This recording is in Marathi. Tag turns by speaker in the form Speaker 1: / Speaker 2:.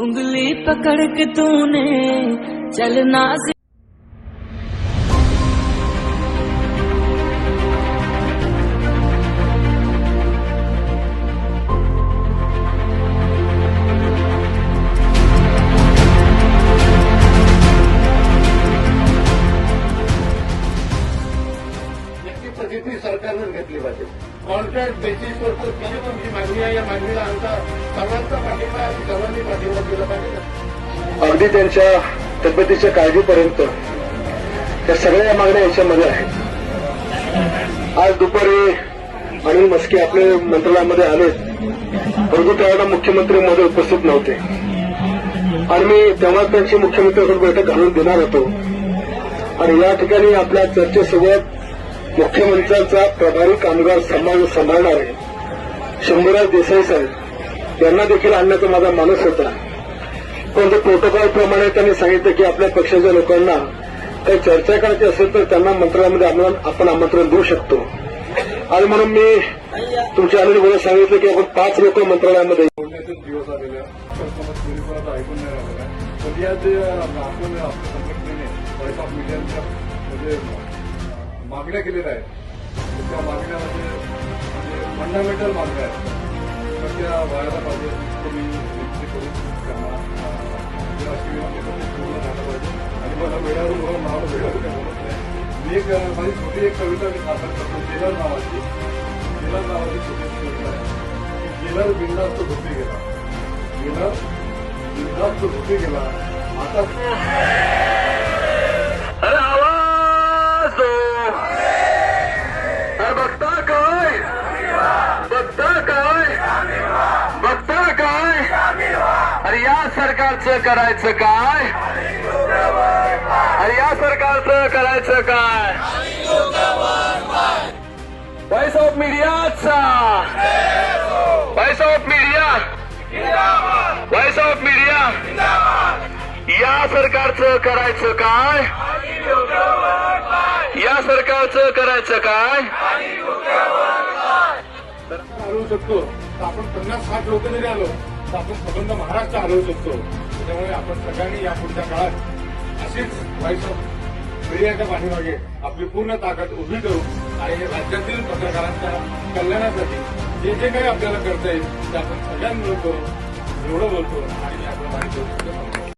Speaker 1: उंगली पकड़ के तूने चलना से
Speaker 2: याची सरकारनं घेतली पाहिजे. कॉन्ट्रॅक्ट बेसिसवर तर किती तुमची मागणी आहे या मागणीला आमचा सर्वांचा पाठिंबा आणि सर्वांनी पाठिंबा दिला पाहिजे. अगदी त्यांच्या तब्येतीच्या काळजीपर्यंत त्या सगळ्या मागण्या याच्यामध्ये आहेत. आज दुपारी अनिल मस्के आपले मंत्रालयामध्ये आले. परंतु त्यावेळेला मुख्यमंत्री मध्ये उपस्थित नव्हते. आणि मी तेव्हा त्यांची मुख्यमंत्र्यांसोबत बैठक घालून देणार होतो. आणि या ठिकाणी आपल्या चर्चेसोबत मुख्यमंत्र्यांचा प्रभारी कामगार सन्मान सांभाळणारे शंभूराज देसाई साहेब यांना देखील आणण्याचा माझा मानस होता. परंतु प्रोटोकॉल प्रमाणे त्यांनी सांगितलं की आपल्या पक्षाच्या लोकांना काही चर्चा करायची असेल तर त्यांना मंत्रालयामध्ये आपण आमंत्रण देऊ शकतो. आणि म्हणून मी तुमच्या अनिल सांगितलं की आपण पाच लोक मंत्रालयामध्ये
Speaker 3: दिवस आलेले ऐकून नाही आपण मागण्या केलेल्या आहेत. त्या मागण्यामध्ये म्हणजे, म्हणजे फंडामेंटल मागण्या आहेत. तर त्या व्हायला पाहिजे तुम्ही विनंती करून त्यांना. अं, राष्ट्रीय विनंती पूर्ण झालं पाहिजे. आणि मला वेळावर मला नाव वेळावर काय बोलत नाही. मी एक माझी छोटी एक कविता मी सादर करतो जेलर नावाची. जेलर नावाची छोटी कविता आहे. गेलर बिंदास्त झोपी गेला. गेलर बिंदास्त झोपी गेला. आता
Speaker 2: अरे या सरकारचं करायचं काय? अरे या सरकारचं करायचं काय? व्हॉइस ऑफ मीडियाचा voice of media voice of media या सरकारचं करायचं काय? या सरकारचं करायचं काय?
Speaker 3: हरवू शकतो. आपण पन्नास साठ लोक जरी आलो तर आपण स्वतंत्र महाराष्ट्र हरवू शकतो. त्याच्यामुळे आपण सगळ्यांनी या पुढच्या काळात अशीच व्हॉइस ऑफ मीडियाच्या पाठीमागे आपली पूर्ण ताकद उभी करू आणि हे राज्यातील पत्रकारांच्या कल्याणासाठी जे जे काही आपल्याला करता येईल ते आपण सगळ्यांनी मिळून करू एवढं बोलतो आणि आपलं माहिती